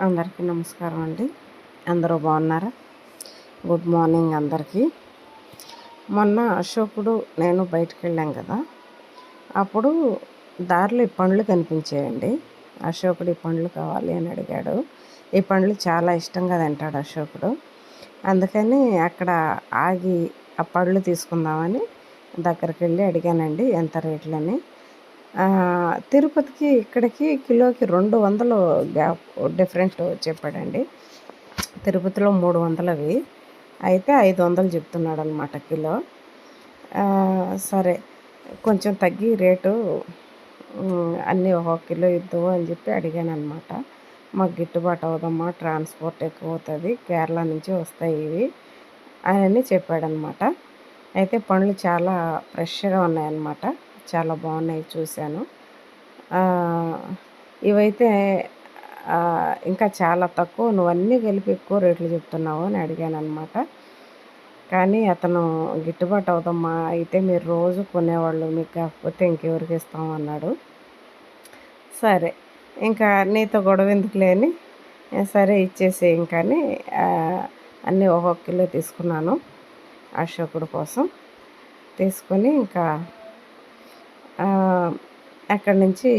అందరికీ నమస్కారం అండి. అందరూ బాగున్నారా? గుడ్ మార్నింగ్ అందరికీ. మొన్న అశోకుడు నేను బయటకు వెళ్ళాం కదా. అప్పుడు దారిలో ఈ పండ్లు కనిపించాయండి. అశోకుడు ఈ పండ్లు కావాలి అని అడిగాడు. ఈ పండ్లు చాలా ఇష్టంగా తింటాడు అశోకుడు. అందుకని అక్కడ ఆగి ఆ పళ్ళు తీసుకుందామని దగ్గరికి వెళ్ళి అడిగానండి ఎంత రేట్లని. తిరుపతికి ఇక్కడికి కిలోకి రెండు వందలు గ్యాప్ డిఫరెంట్ చెప్పాడండి. తిరుపతిలో మూడు వందలు అవి అయితే ఐదు వందలు చెప్తున్నాడు అనమాట కిలో సరే కొంచెం తగ్గి రేటు అన్నీ ఒక కిలో ఇద్దు అని చెప్పి అడిగాను అనమాట మాకు గిట్టుబాటు అవుదమ్మా ట్రాన్స్పోర్ట్ ఎక్కువ అవుతుంది కేరళ నుంచి వస్తాయి ఇవి అని చెప్పాడనమాట అయితే పండ్లు చాలా ఫ్రెష్గా ఉన్నాయన్నమాట. చాలా బాగున్నాయి చూశాను. ఇవైతే ఇంకా చాలా తక్కువ. నువ్వు అన్నీ కలిపి ఎక్కువ రేట్లు చెప్తున్నావు అని అడిగాను అనమాట కానీ అతను గిట్టుబాటు అవుదమ్మా అయితే మీరు రోజు కొనేవాళ్ళు మీకు కాకపోతే ఇంకెవరికి ఇస్తాం అన్నాడు. సరే ఇంకా నీతో గొడవ ఎందుకు లేని సరే ఇచ్చేసే ఇంకా అన్నీ ఒక్కొక్క కిలో తీసుకున్నాను అశోకుడు కోసం. తీసుకొని ఇంకా అక్కడి నుంచి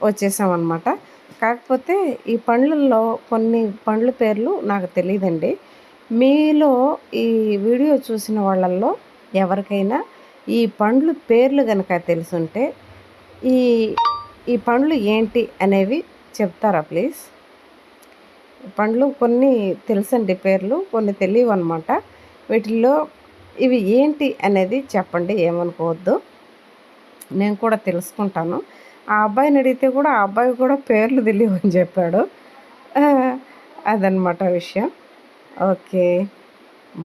వచ్చేసామన్నమాట. కాకపోతే ఈ పండ్లల్లో కొన్ని పండ్ల పేర్లు నాకు తెలియదండి మీలో ఈ వీడియో చూసిన వాళ్ళల్లో ఎవరికైనా ఈ పండ్లు పేర్లు కనుక తెలుసుంటే ఈ ఈ పండ్లు ఏంటి అనేవి చెప్తారా ప్లీజ్? పండ్లు కొన్ని తెలుసండి పేర్లు కొన్ని తెలియవు అనమాట వీటిల్లో ఇవి ఏంటి అనేది చెప్పండి ఏమనుకోవద్దు. నేను కూడా తెలుసుకుంటాను. ఆ అబ్బాయిని అడిగితే కూడా ఆ అబ్బాయి కూడా పేర్లు తెలియవని చెప్పాడు. అదనమాట విషయం. ఓకే.